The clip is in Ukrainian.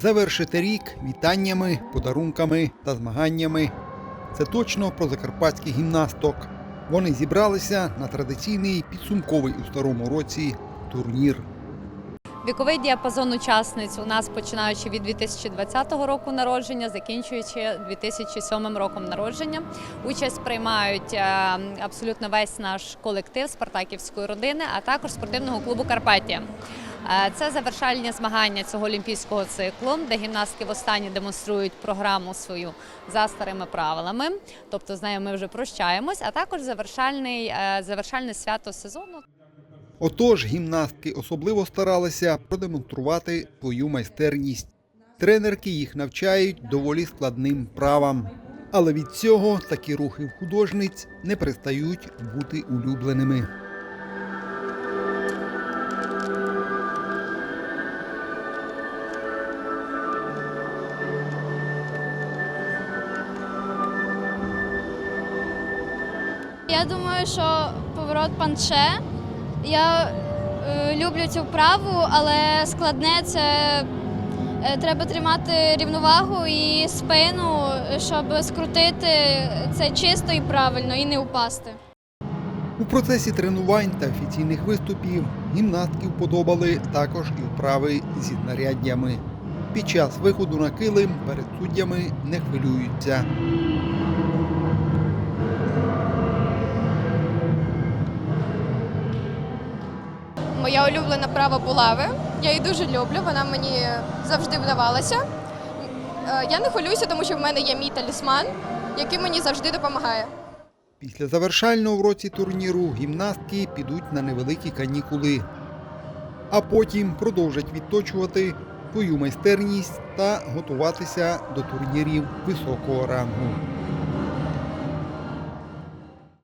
Завершити рік вітаннями, подарунками та змаганнями. Це точно про закарпатських гімнасток. Вони зібралися на традиційний підсумковий у старому році турнір. Віковий діапазон учасниць у нас починаючи від 2020 року народження, закінчуючи 2007 роком народження. Участь приймають е, абсолютно весь наш колектив Спартаківської родини, а також спортивного клубу Карпаття. Е, Це завершальні змагання цього олімпійського циклу, де гімнастки востаннє демонструють програму свою за старими правилами. Тобто з нею ми вже прощаємось, а також завершальний, е, завершальне свято сезону. Отож, гімнастки особливо старалися продемонструвати свою майстерність. Тренерки їх навчають доволі складним правам. Але від цього такі рухи в художниць не перестають бути улюбленими. Я думаю, що поворот панче. Я е, люблю цю вправу, але складне це е, треба тримати рівновагу і спину, щоб скрутити це чисто і правильно і не упасти. У процесі тренувань та офіційних виступів гімнастки вподобали також і вправи зі знаряддями. Під час виходу на килим перед суддями не хвилюються. Моя улюблена права булави. Я її дуже люблю, вона мені завжди вдавалася. Е, Я не хвилююся, тому що в мене є мій талісман, який мені завжди допомагає. Після завершального в році турніру гімнастки підуть на невеликі канікули, а потім продовжать відточувати свою майстерність та готуватися до турнірів високого рангу.